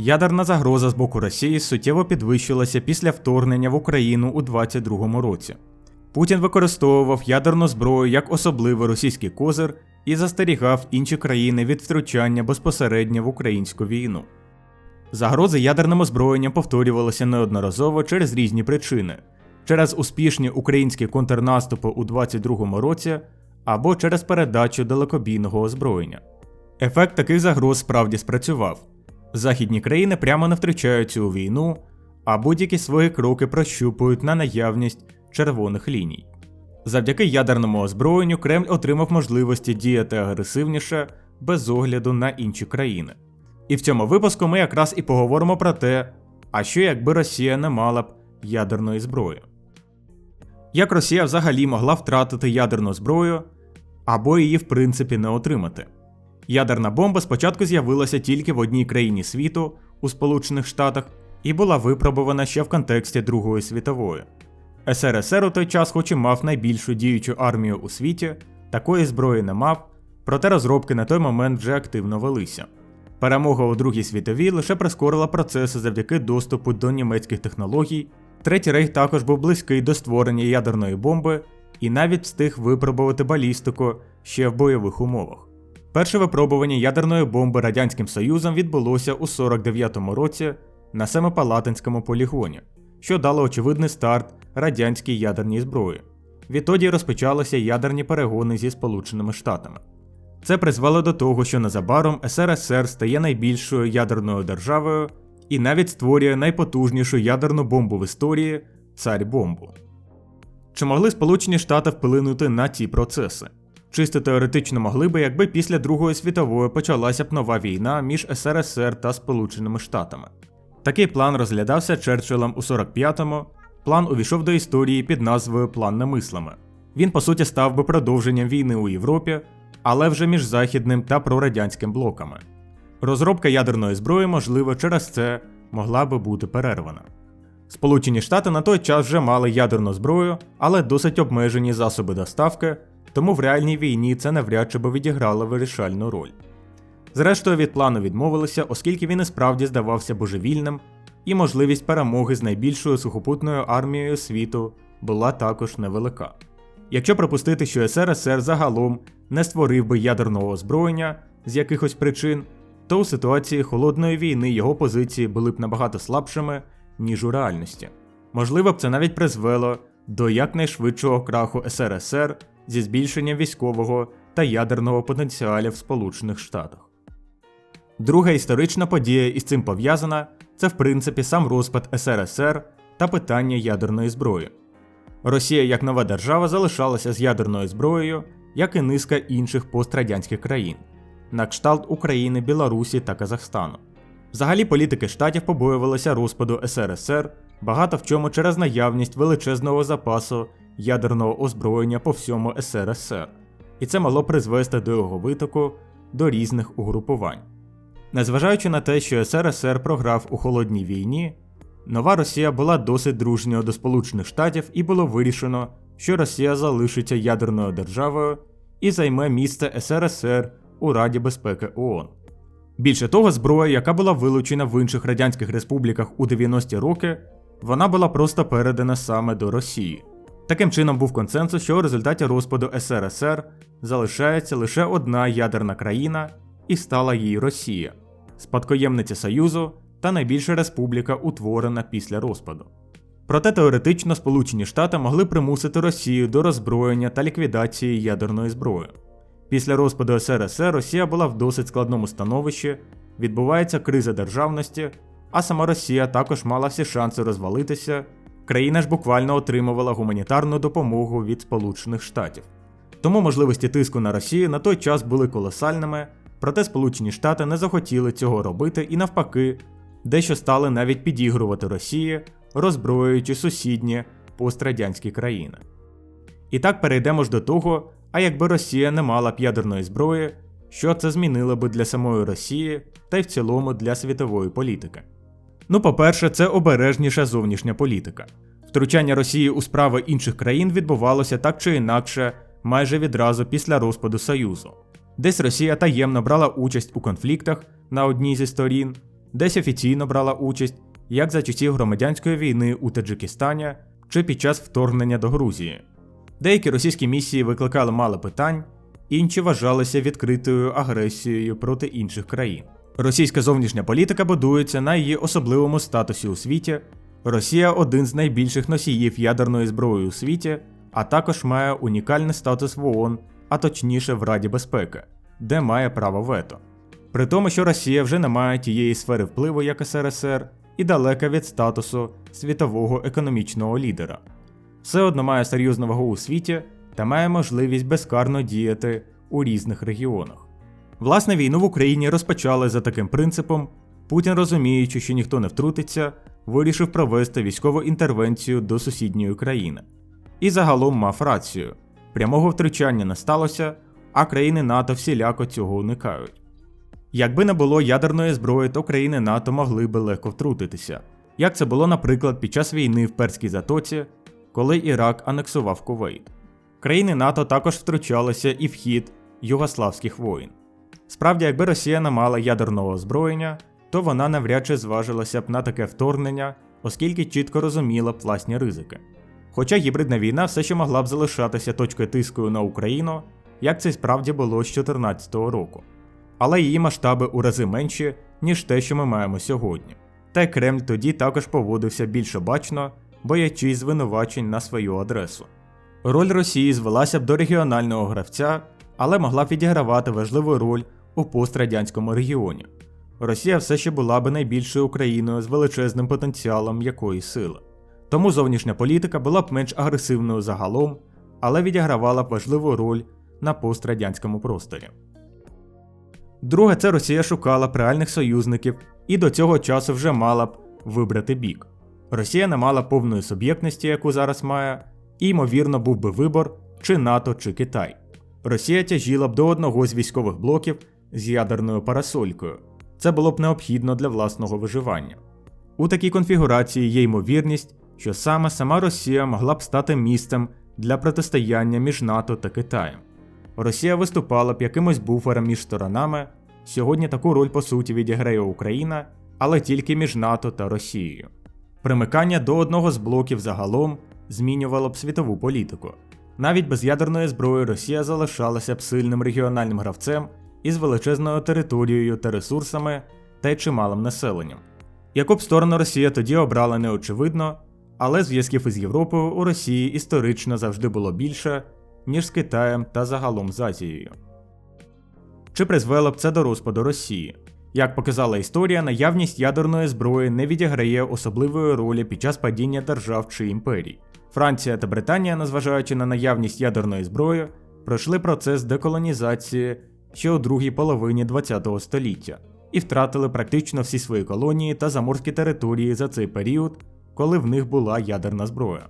Ядерна загроза з боку Росії суттєво підвищилася після вторгнення в Україну у 2022 році. Путін використовував ядерну зброю як особливий російський козир і застерігав інші країни від втручання безпосередньо в українську війну. Загрози ядерним озброєнням повторювалися неодноразово через різні причини: через успішні українські контрнаступи у 2022 році або через передачу далекобійного озброєння. Ефект таких загроз справді спрацював. Західні країни прямо не втручаються у війну, а будь-які свої кроки прощупують на наявність червоних ліній. Завдяки ядерному озброєнню Кремль отримав можливості діяти агресивніше без огляду на інші країни. І в цьому випуску ми якраз і поговоримо про те, а що якби Росія не мала б ядерної зброї. Як Росія взагалі могла втратити ядерну зброю або її в принципі не отримати? Ядерна бомба спочатку з'явилася тільки в одній країні світу у Сполучених Штатах і була випробувана ще в контексті Другої світової. СРСР у той час, хоч і мав найбільшу діючу армію у світі, такої зброї не мав, проте розробки на той момент вже активно велися. Перемога у Другій світовій лише прискорила процеси завдяки доступу до німецьких технологій. Третій рейх також був близький до створення ядерної бомби і навіть встиг випробувати балістику ще в бойових умовах. Перше випробування ядерної бомби Радянським Союзом відбулося у 49-му році на Семипалатинському полігоні, що дало очевидний старт радянській ядерній зброї. Відтоді розпочалися ядерні перегони зі Сполученими Штатами. Це призвело до того, що незабаром СРСР стає найбільшою ядерною державою і навіть створює найпотужнішу ядерну бомбу в історії царь бомбу. Чи могли Сполучені Штати вплинути на ці процеси? Чисто теоретично могли би, якби після Другої світової почалася б нова війна між СРСР та Сполученими Штатами. Такий план розглядався Черчиллем у 45-му. План увійшов до історії під назвою План немислами. Він, по суті, став би продовженням війни у Європі, але вже між західним та прорадянським блоками. Розробка ядерної зброї, можливо, через це могла би бути перервана. Сполучені Штати на той час вже мали ядерну зброю, але досить обмежені засоби доставки, тому в реальній війні це навряд чи би відіграло вирішальну роль. Зрештою, від плану відмовилися, оскільки він і справді здавався божевільним, і можливість перемоги з найбільшою сухопутною армією світу була також невелика. Якщо припустити, що СРСР загалом не створив би ядерного озброєння з якихось причин, то у ситуації холодної війни його позиції були б набагато слабшими, ніж у реальності. Можливо б це навіть призвело до якнайшвидшого краху СРСР зі збільшенням військового та ядерного потенціалів Сполучених Штатах. Друга історична подія із цим пов'язана це в принципі сам розпад СРСР та питання ядерної зброї. Росія як нова держава залишалася з ядерною зброєю, як і низка інших пострадянських країн, на кшталт України, Білорусі та Казахстану. Взагалі політики штатів побоювалися розпаду СРСР, багато в чому через наявність величезного запасу ядерного озброєння по всьому СРСР, і це могло призвести до його витоку до різних угрупувань. Незважаючи на те, що СРСР програв у холодній війні, нова Росія була досить дружньою до Сполучених Штатів і було вирішено, що Росія залишиться ядерною державою і займе місце СРСР у Раді безпеки ООН. Більше того, зброя, яка була вилучена в інших радянських республіках у 90-ті роки, вона була просто передана саме до Росії. Таким чином був консенсус, що у результаті розпаду СРСР залишається лише одна ядерна країна, і стала їй Росія, спадкоємниця Союзу та найбільша республіка, утворена після розпаду. Проте теоретично Сполучені Штати могли примусити Росію до роззброєння та ліквідації ядерної зброї. Після розпаду СРСР Росія була в досить складному становищі, відбувається криза державності, а сама Росія також мала всі шанси розвалитися. Країна ж буквально отримувала гуманітарну допомогу від Сполучених Штатів. Тому можливості тиску на Росію на той час були колосальними, проте Сполучені Штати не захотіли цього робити і навпаки, дещо стали навіть підігрувати Росії, роззброюючи сусідні пострадянські країни. І так перейдемо ж до того, а якби Росія не мала б ядерної зброї, що це змінило би для самої Росії та й в цілому для світової політики. Ну, по-перше, це обережніша зовнішня політика. Втручання Росії у справи інших країн відбувалося так чи інакше майже відразу після розпаду Союзу. Десь Росія таємно брала участь у конфліктах на одній зі сторін, десь офіційно брала участь як за часів громадянської війни у Таджикистані чи під час вторгнення до Грузії. Деякі російські місії викликали мало питань, інші вважалися відкритою агресією проти інших країн. Російська зовнішня політика будується на її особливому статусі у світі. Росія один з найбільших носіїв ядерної зброї у світі, а також має унікальний статус в ООН, а точніше в Раді безпеки, де має право вето. При тому, що Росія вже не має тієї сфери впливу, як СРСР, і далека від статусу світового економічного лідера. Все одно має серйозну вагу у світі та має можливість безкарно діяти у різних регіонах. Власне, війну в Україні розпочали за таким принципом. Путін, розуміючи, що ніхто не втрутиться, вирішив провести військову інтервенцію до сусідньої країни. І загалом мав рацію: прямого втручання не сталося, а країни НАТО всіляко цього уникають. Якби не було ядерної зброї, то країни НАТО могли би легко втрутитися, як це було, наприклад, під час війни в Перській затоці, коли Ірак анексував Кувейт. Країни НАТО також втручалися і в хід югославських воїн. Справді, якби Росія не мала ядерного озброєння, то вона навряд чи зважилася б на таке вторгнення, оскільки чітко розуміла б власні ризики. Хоча гібридна війна все ще могла б залишатися точкою тиску на Україну, як це справді було з 2014 року. Але її масштаби у рази менші, ніж те, що ми маємо сьогодні. Та Кремль тоді також поводився більш обачно, боячись звинувачень на свою адресу. Роль Росії звелася б до регіонального гравця, але могла б відігравати важливу роль у пострадянському регіоні. Росія все ще була б найбільшою країною з величезним потенціалом якої сили. Тому зовнішня політика була б менш агресивною загалом, але відігравала б важливу роль на пострадянському просторі. Друге, це Росія шукала б реальних союзників і до цього часу вже мала б вибрати бік. Росія не мала повної суб'єктності, яку зараз має, і ймовірно був би вибор чи НАТО, чи Китай. Росія тяжіла б до одного з військових блоків з ядерною парасолькою. Це було б необхідно для власного виживання. У такій конфігурації є ймовірність, що саме сама Росія могла б стати місцем для протистояння між НАТО та Китаєм. Росія виступала б якимось буфером між сторонами. Сьогодні таку роль по суті відіграє Україна, але тільки між НАТО та Росією. Примикання до одного з блоків загалом змінювало б світову політику. Навіть без ядерної зброї Росія залишалася б сильним регіональним гравцем із величезною територією та ресурсами та й чималим населенням. Яку б сторону Росія тоді обрала не очевидно, але зв'язків із Європою у Росії історично завжди було більше, ніж з Китаєм та загалом з Азією. Чи призвело б це до розпаду Росії? Як показала історія, наявність ядерної зброї не відіграє особливої ролі під час падіння держав чи імперій. Франція та Британія, незважаючи на наявність ядерної зброї, пройшли процес деколонізації ще у другій половині ХХ століття і втратили практично всі свої колонії та заморські території за цей період, коли в них була ядерна зброя.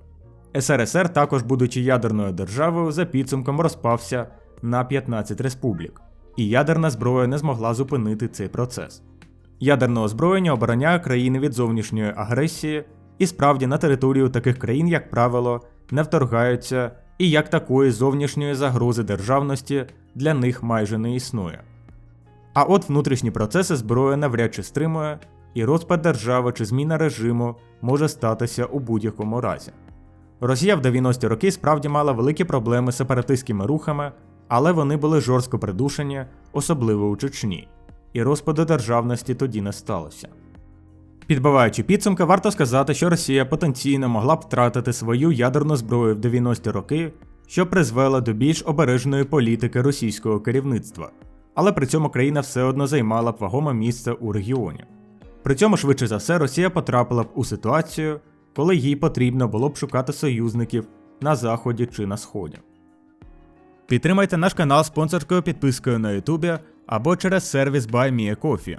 СРСР, також будучи ядерною державою, за підсумком розпався на 15 республік, і ядерна зброя не змогла зупинити цей процес. Ядерне озброєння обороняє країни від зовнішньої агресії, і справді на територію таких країн, як правило, не вторгаються, і як такої зовнішньої загрози державності для них майже не існує. А от внутрішні процеси зброя навряд чи стримує, і розпад держави чи зміна режиму може статися у будь-якому разі. Росія в 90-ті роки справді мала великі проблеми з сепаратистськими рухами, але вони були жорстко придушені, особливо у Чечні, і розпаду державності тоді не сталося. Підбиваючи підсумки, варто сказати, що Росія потенційно могла б втратити свою ядерну зброю в 90-ті роки, що призвело до більш обережної політики російського керівництва, але при цьому країна все одно займала б вагоме місце у регіоні. При цьому, швидше за все, Росія потрапила б у ситуацію, коли їй потрібно було б шукати союзників на Заході чи на Сході. Підтримайте наш канал спонсорською підпискою на Ютубі або через сервіс BuyMeACoffee.